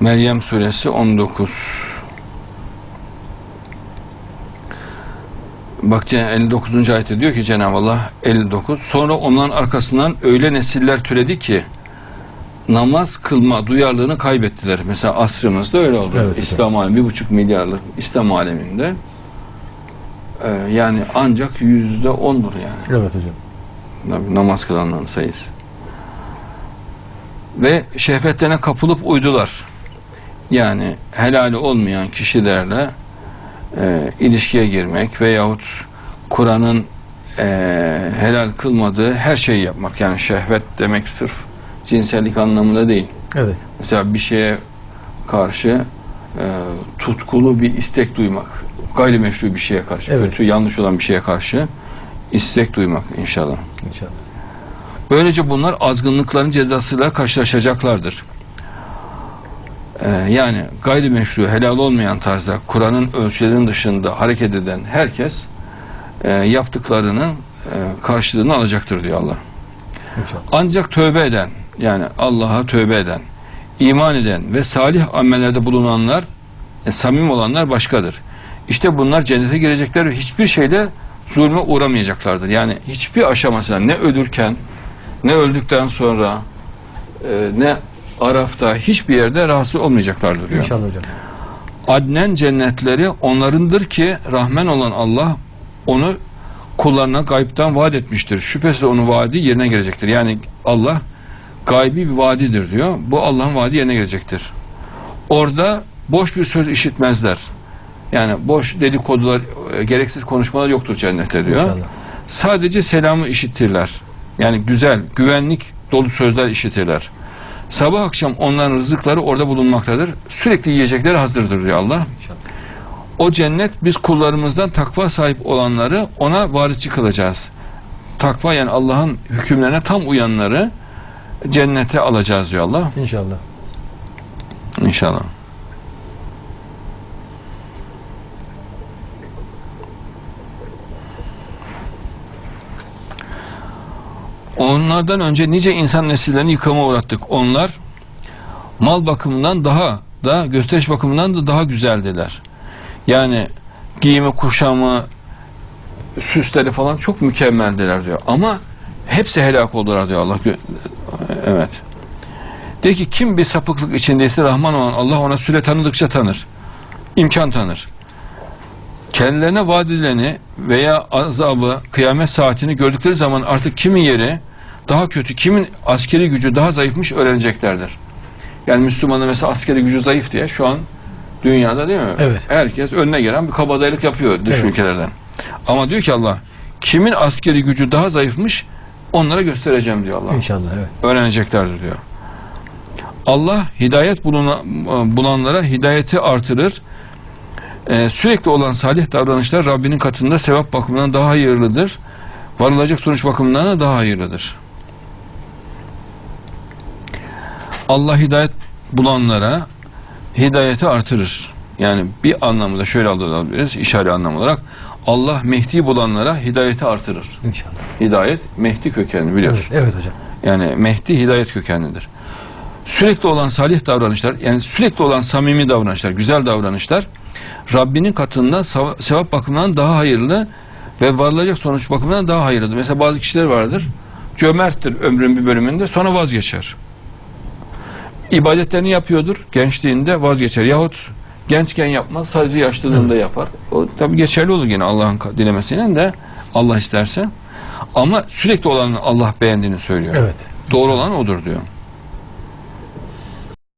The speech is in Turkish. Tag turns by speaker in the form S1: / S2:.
S1: Meryem suresi 19 Bak Cen- 59. ayette diyor ki Cenab-ı Allah 59 sonra onların arkasından öyle nesiller türedi ki namaz kılma duyarlılığını kaybettiler. Mesela asrımızda öyle oldu.
S2: Evet.
S1: İslam alemi bir buçuk milyarlık İslam aleminde e, yani ancak yüzde ondur yani.
S2: Evet hocam.
S1: Tabii namaz kılanların sayısı. Ve şehvetlerine kapılıp uydular. Yani helali olmayan kişilerle e, ilişkiye girmek veyahut Kur'an'ın e, helal kılmadığı her şeyi yapmak. Yani şehvet demek sırf cinsellik anlamında değil.
S2: Evet.
S1: Mesela bir şeye karşı e, tutkulu bir istek duymak. Gayrimeşru bir şeye karşı,
S2: Evet.
S1: kötü, yanlış olan bir şeye karşı istek duymak inşallah.
S2: İnşallah.
S1: Böylece bunlar azgınlıkların cezasıyla karşılaşacaklardır. Ee, yani gayrimeşru, helal olmayan tarzda Kur'an'ın ölçülerinin dışında hareket eden herkes e, yaptıklarının e, karşılığını alacaktır diyor Allah.
S2: İnşallah.
S1: Ancak tövbe eden, yani Allah'a tövbe eden, iman eden ve salih amellerde bulunanlar, e, samim olanlar başkadır. İşte bunlar cennete girecekler ve hiçbir şeyde zulme uğramayacaklardır. Yani hiçbir aşamasında ne ölürken, ne öldükten sonra, e, ne Araf'ta hiçbir yerde rahatsız olmayacaklardır diyor.
S2: İnşallah hocam.
S1: Adnen cennetleri onlarındır ki Rahman olan Allah onu kullarına gaybden vaat etmiştir. Şüphesiz onun vaadi yerine gelecektir. Yani Allah gaybi bir vaadidir diyor. Bu Allah'ın vaadi yerine gelecektir. Orada boş bir söz işitmezler. Yani boş dedikodular, e, gereksiz konuşmalar yoktur cennette diyor.
S2: İnşallah.
S1: Sadece selamı işitirler. Yani güzel, güvenlik dolu sözler işitirler. Sabah akşam onların rızıkları orada bulunmaktadır. Sürekli yiyecekleri hazırdır diyor Allah. O cennet biz kullarımızdan takva sahip olanları ona varisçi kılacağız. Takva yani Allah'ın hükümlerine tam uyanları cennete alacağız diyor Allah.
S2: İnşallah.
S1: İnşallah. Onlardan önce nice insan nesillerini yıkama uğrattık. Onlar mal bakımından daha da gösteriş bakımından da daha güzeldiler. Yani giyimi, kuşamı, süsleri falan çok mükemmeldiler diyor. Ama hepsi helak oldular diyor Allah. Evet. De ki kim bir sapıklık içindeyse Rahman olan Allah ona süre tanıdıkça tanır. İmkan tanır. Kendilerine vaat edileni veya azabı, kıyamet saatini gördükleri zaman artık kimin yeri daha kötü, kimin askeri gücü daha zayıfmış öğreneceklerdir. Yani Müslümanın mesela askeri gücü zayıf diye şu an dünyada değil mi?
S2: Evet.
S1: Herkes önüne gelen bir kabadayılık yapıyor dış
S2: Evet.
S1: ülkelerden. Ama diyor ki Allah kimin askeri gücü daha zayıfmış onlara göstereceğim diyor Allah
S2: İnşallah evet.
S1: öğreneceklerdir diyor. Allah hidayet buluna, bulanlara hidayeti artırır. Ee, sürekli olan salih davranışlar Rabbinin katında sevap bakımından daha hayırlıdır. Varılacak sonuç bakımından da daha hayırlıdır. Allah hidayet bulanlara hidayeti artırır. Yani bir anlamda şöyle alabiliriz işare anlam olarak Allah Mehdi bulanlara hidayeti artırır.
S2: İnşallah.
S1: Hidayet Mehdi kökenli biliyorsun.
S2: Evet, evet hocam.
S1: Yani Mehdi hidayet kökenlidir. Sürekli olan salih davranışlar, yani sürekli olan samimi davranışlar, güzel davranışlar Rabbinin katında sevap bakımından daha hayırlı ve varılacak sonuç bakımından daha hayırlıdır. Mesela bazı kişiler vardır, cömerttir ömrün bir bölümünde sonra vazgeçer. İbadetlerini yapıyordur, gençliğinde vazgeçer. Yahut gençken yapmaz, sadece yaşlılığında yapar. O tabi geçerli olur yine Allah'ın dilemesiyle de Allah isterse. Ama sürekli olanın Allah beğendiğini söylüyor.
S2: Evet.
S1: Doğru olan odur diyor.